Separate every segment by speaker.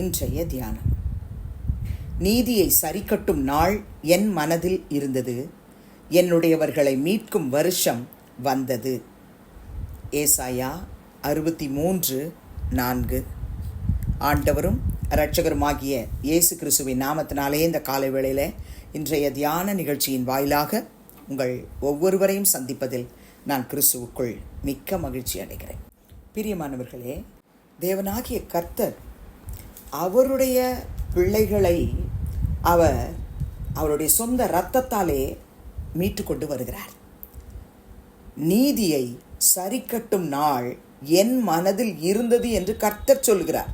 Speaker 1: இன்றைய தியானம். நீதியை சரிக்கட்டும் நாள் என் மனதில் இருந்தது. என்னுடையவர்களை மீட்கும் வருஷம் வந்தது. ஏசாயா அறுபத்தி மூன்று நான்கு. ஆண்டவரும் இரட்சகருமாகிய இயேசு கிறிஸ்துவின் நாமத்தினாலே இந்த காலை வேளையில் இன்றைய தியான நிகழ்ச்சியின் வாயிலாக உங்கள் ஒவ்வொருவரையும் சந்திப்பதில் நான் கிறிஸ்துவுக்குள் மிக்க மகிழ்ச்சி அடைகிறேன். பிரியமானவர்களே தேவனாகிய கர்த்தர் அவருடைய பிள்ளைகளை அவர் அவருடைய சொந்த இரத்தத்தாலே மீட்டு கொண்டு வருகிறார். நீதியை சரிக்கட்டும் நாள் என் மனதில் இருந்தது என்று கர்த்தர் சொல்கிறார்.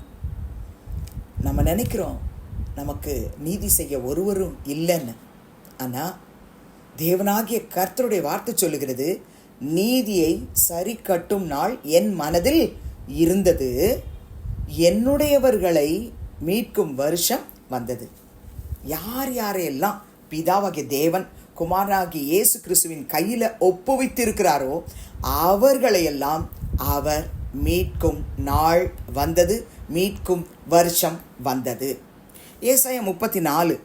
Speaker 1: நம்ம நினைக்கிறோம் நமக்கு நீதி செய்ய ஒருவரும் இல்லைன்னு. ஆனால் தேவனாகிய கர்த்தருடைய வார்த்தை சொல்லுகிறது நீதியை சரி கட்டும் நாள் என் மனதில் இருந்தது என்னுடையவர்களை மீட்கும் வருஷம் வந்தது. யார் யாரையெல்லாம் பிதாவாகிய தேவன் குமாரனாகிய இயேசு கிறிஸ்துவின் கையில் ஒப்புவித்திருக்கிறாரோ அவர்களையெல்லாம் அவர் மீட்கும் நாள் வந்தது மீட்கும் வருஷம் வந்தது. ஏசாயம் முப்பத்தி நாலு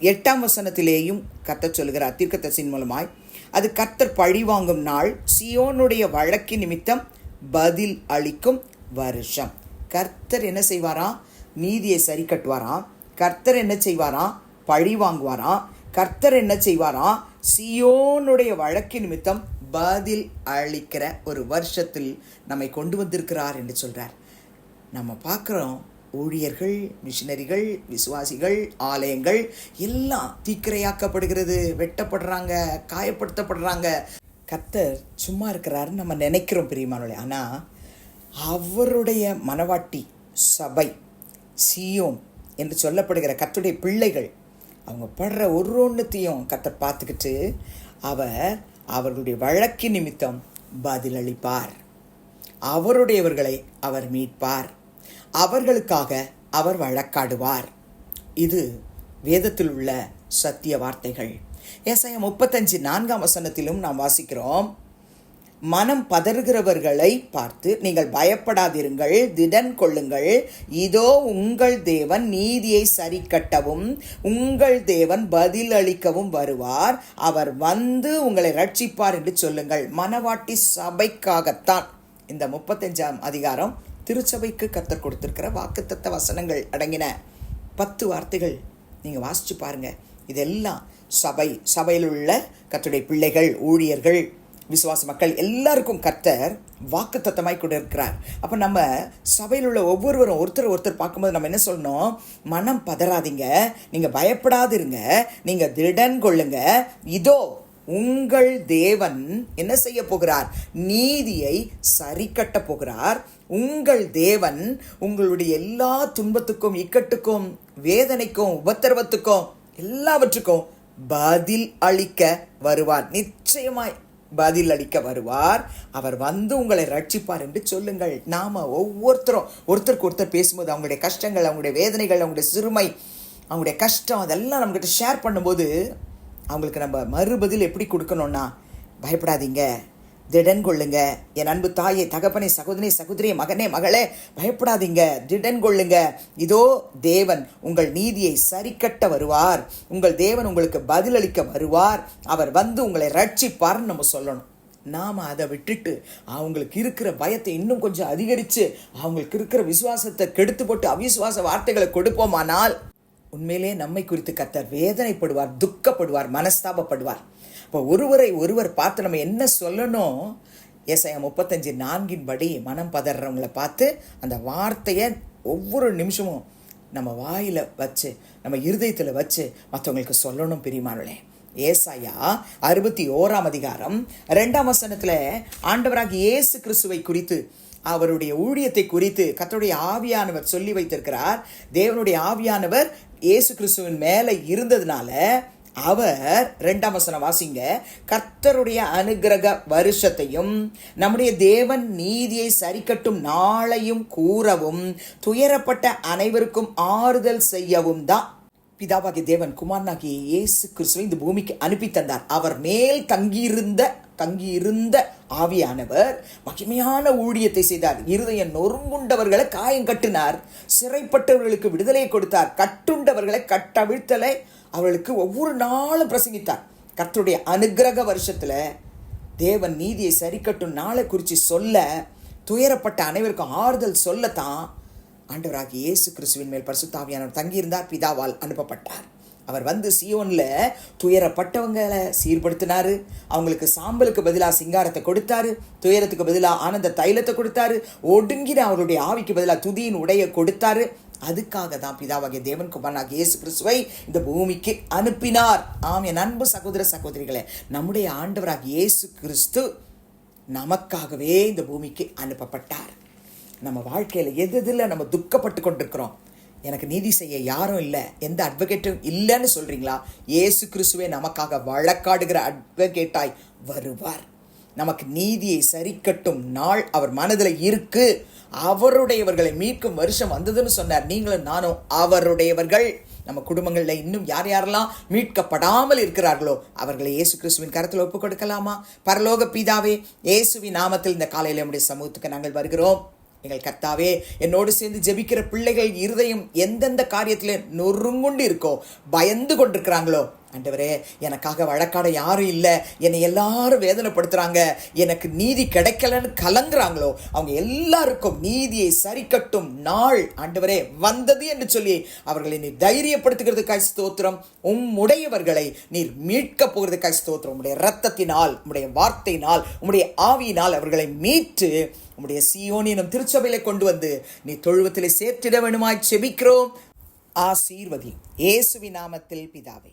Speaker 1: எட்டாம் வசனத்திலேயும் கர்த்தர் சொல்கிறார் தீர்க்கத்தசின் மூலமாய் அது கர்த்தர் பழிவாங்கும் நாள் சியோனுடைய வழக்கு நிமித்தம் பதில் அளிக்கும் வருஷம். கர்த்தர் என்ன செய்வாராம் நீதியை சரி கட்டுவாராம் கர்த்தர் என்ன செய்வாராம் பழி வாங்குவாராம் கர்த்தர் என்ன செய்வாராம் சியோனுடைய வழக்கு நிமித்தம் பதில் அளிக்கிற ஒரு வருஷத்தில் நம்மை கொண்டு வந்திருக்கிறார் என்று சொல்கிறார் நம்ம பார்க்குறோம் ஊழியர்கள் மிஷினரிகள் விசுவாசிகள் ஆலயங்கள் எல்லாம் தீக்கிரையாக்கப்படுகிறது வெட்டப்படுறாங்க காயப்படுத்தப்படுறாங்க. கர்த்தர் சும்மா இருக்கிறாருன்னு நம்ம நினைக்கிறோம் பிரியமானவர்களே. ஆனால் அவருடைய மனவாட்டி சபை சியோம் என்று சொல்லப்படுகிற கத்துடைய பிள்ளைகள் அவங்க படுற ஒரு ஒன்றுத்தையும் கத்தை பார்த்துக்கிட்டு அவர் அவர்களுடைய வழக்கு நிமித்தம் பதிலளிப்பார். அவருடையவர்களை அவர் மீட்பார். அவர்களுக்காக அவர் வழக்காடுவார். இது வேதத்தில் உள்ள சத்திய வார்த்தைகள். ஏசாயம் முப்பத்தஞ்சு நான்காம் வசனத்திலும் நாம் வாசிக்கிறோம். மனம் பதறுகிறவர்களை பார்த்து நீங்கள் பயப்படாதிருங்கள் திடன் கொள்ளுங்கள். இதோ உங்கள் தேவன் நீதியை சரி கட்டவும் உங்கள் தேவன் பதிலளிக்கவும் வருவார். அவர் வந்து உங்களை ரட்சிப்பார் என்று சொல்லுங்கள். மனவாட்டி சபைக்காகத்தான். இந்த முப்பத்தஞ்சாம் அதிகாரம் திருச்சபைக்கு கத்தர் கொடுத்திருக்கிற வாக்குத்தத்த வசனங்கள் அடங்கின பத்து வார்த்தைகள். நீங்கள் வாசிச்சு பாருங்க. இதெல்லாம் சபை சபையில் உள்ள கத்துடைய பிள்ளைகள் ஊழியர்கள் விசுவாச மக்கள் எல்லாருக்கும் கர்த்தர் வாக்கு தத்தமாய் கொண்டு இருக்கிறார் அப்போ நம்ம சபையில் உள்ள ஒவ்வொருவரும் ஒருத்தர் ஒருத்தர் பார்க்கும்போது நம்ம என்ன சொல்லணும்? மனம் பதறாதீங்க. நீங்கள் பயப்படாதிருங்க. நீங்கள் திடன் கொள்ளுங்க. இதோ உங்கள் தேவன் என்ன செய்ய போகிறார்? நீதியை சரி கட்ட போகிறார். உங்கள் தேவன் உங்களுடைய எல்லா துன்பத்துக்கும் இக்கட்டுக்கும் வேதனைக்கும் உபத்திரவத்துக்கும் எல்லாவற்றுக்கும் பதில் அளிக்க வருவார். நிச்சயமாய் பதில் அளிக்க வருவார். அவர் வந்து உங்களை ரட்சிப்பார் என்று சொல்லுங்கள். நாம் ஒவ்வொருத்தரும் ஒருத்தருக்கு ஒருத்தர் பேசும்போது அவங்களுடைய கஷ்டங்கள் அவங்களுடைய வேதனைகள் அவங்களுடைய சிறுமை அவங்களுடைய கஷ்டம் அதெல்லாம் நம்மகிட்ட ஷேர் பண்ணும்போது அவங்களுக்கு நம்ம மறுபதில் எப்படி கொடுக்கணும்னா பயப்படாதீங்க. திடன் கொள்ளுங்க என் அன்பு தாயை தகப்பனை சகோதரி சகோதரியை மகனே மகளே பயப்படாதீங்க. திடன் கொள்ளுங்க இதோ தேவன் உங்கள் நீதியை சரிக்கட்ட வருவார். உங்கள் தேவன் உங்களுக்கு பதிலளிக்க வருவார். அவர் வந்து உங்களை ரட்சிப்பார்னு நம்ம சொல்லணும். நாம் அதை விட்டுட்டு அவங்களுக்கு இருக்கிற பயத்தை இன்னும் கொஞ்சம் அதிகரித்து அவங்களுக்கு இருக்கிற விசுவாசத்தை கெடுத்து போட்டு அவிசுவாச வார்த்தைகளை கொடுப்போமானால் உண்மையிலே நம்மை குறித்து கத்தர் வேதனைப்படுவார் துக்கப்படுவார் மனஸ்தாபப்படுவார். இப்போ ஒருவரை ஒருவர் பார்த்து நம்ம என்ன சொல்லணும்? ஏசாயா முப்பத்தஞ்சு நான்கின் படி மனம் பதறவங்களை பார்த்து அந்த வார்த்தையை ஒவ்வொரு நிமிஷமும் நம்ம வாயில் வச்சு நம்ம இருதயத்தில் வச்சு மற்றவங்களுக்கு சொல்லணும் பிரிமானே ஏசாயா அறுபத்தி ஓராம் அதிகாரம் ரெண்டாம் வசனத்தில் ஆண்டவராகி இயேசு கிறிஸ்துவை குறித்து அவருடைய ஊழியத்தை குறித்து கத்தருடைய ஆவியானவர் சொல்லி வைத்திருக்கிறார். தேவனுடைய ஆவியானவர் இயேசு கிறிஸ்துவின் மேலே இருந்ததுனால அவர் ரெண்டாம் வசனம் வாசிங்க. கர்த்தருடைய அனுகிரக வருஷத்தையும் நம்முடைய தேவன் நீதியை சரிக்கட்டும் நாளையும் கூறவும் துயரப்பட்ட அனைவருக்கும் ஆறுதல் செய்யவும் தான் பிதாவாகிய தேவன் குமாரனாகிய இயேசு கிறிஸ்துவை இந்த பூமிக்கு அனுப்பி தந்தார். அவர் மேல் தங்கியிருந்த தங்கியிருந்த ஆவியானவர் மகிமையான ஊழியத்தை செய்தார். இருதய நொறுங்குண்டவர்களை காயம் கட்டினார். சிறைப்பட்டவர்களுக்கு விடுதலையை கொடுத்தார். கட்டுண்டவர்களை கட்டவிழ்த்தலை அவர்களுக்கு ஒவ்வொரு நாளும் பிரசங்கித்தார். கர்த்தருடைய அனுக்கிரக வருஷத்தில் தேவன் நீதியை சரி கட்டும் நாளை குறித்து சொல்ல துயரப்பட்ட அனைவருக்கும் ஆறுதல் சொல்லத்தான் ஆண்டவராகிய இயேசு கிறிஸ்துவின் மேல் பரிசுத்தாவியானவர் தங்கியிருந்தார் பிதாவால் அனுப்பப்பட்டார். அவர் வந்து சியோனில் துயரப்பட்டவங்களை சீர்படுத்தினார். அவங்களுக்கு சாம்பலுக்கு பதிலாக சிங்காரத்தை கொடுத்தாரு. துயரத்துக்கு பதிலாக ஆனந்த தைலத்தை கொடுத்தாரு. ஒடுங்கின அவருடைய ஆவிக்கு பதிலாக துதியின் உடைய கொடுத்தாரு. அதுக்காக தான் பிதாவாகிய தேவன் குமாரனாகிய இயேசு கிறிஸ்துவை இந்த பூமிக்கு அனுப்பினார். ஆம் என் அன்பு சகோதர சகோதரிகளே நம்முடைய ஆண்டவராக இயேசு கிறிஸ்து நமக்காகவே இந்த பூமிக்கு அனுப்பப்பட்டார். நம்ம வாழ்க்கையில் எது எதில் நம்ம துக்கப்பட்டு கொண்டிருக்கிறோம்? எனக்கு நீதி செய்ய யாரும் இல்லை. எந்த அட்வொகேட்டும் இல்லைன்னு சொல்கிறீங்களா ஏசு கிறிஸ்துவே நமக்காக வழக்காடுகிற அட்வொகேட்டாய் வருவார். நமக்கு நீதியை சரிக்கட்டும் நாள் அவர் மனதில் இருக்கு. அவருடையவர்களை மீட்கும் வருஷம் வந்ததுன்னு சொன்னார். நீங்களும் நானும் அவருடையவர்கள். நம்ம குடும்பங்களில் இன்னும் யார் யாரெல்லாம் மீட்கப்படாமல் இருக்கிறார்களோ அவர்களை இயேசு கிறிஸ்துவின் கருத்தில் ஒப்புக் கொடுக்கலாமா பரலோக பீதாவே இயேசுவின் நாமத்தில் இந்த காலையில் நம்முடைய சமூகத்துக்கு நாங்கள் வருகிறோம். எங்கள் கர்த்தாவே என்னோடு சேர்ந்து ஜெபிக்கிற பிள்ளைகள் இருதயம் எந்தெந்த காரியத்தில் நொறுங்குண்டு இருக்கோ பயந்து கொண்டிருக்கிறாங்களோ ஆண்டவரே எனக்காக வழக்காட யாரும் இல்லை. என்னை எல்லாரும் வேதனைப்படுத்துகிறாங்க எனக்கு நீதி கிடைக்கலன்னு கலங்குறாங்களோ அவங்க எல்லாருக்கும் நீதியை சரிக்கட்டும் நாள் ஆண்டவரே வந்தது என்று சொல்லி அவர்களை நீர் தைரியப்படுத்துகிறதுக்காய் ஸ்தோத்திரம். உம்முடையவர்களை நீர் மீட்க போகிறதுக்காய் ஸ்தோத்திரம். உடைய ரத்தத்தினால் உடைய வார்த்தையினால் உம்முடைய ஆவியினால் அவர்களை மீட்டு உம்முடைய சியோனினும் திருச்சபையில கொண்டு வந்து நீ தொழுவத்திலே சேர்த்திட வேணுமாய் செபிக்கிறோம். ஆசீர்வதி. இயேசுவி நாமத்தில் பிதாவே.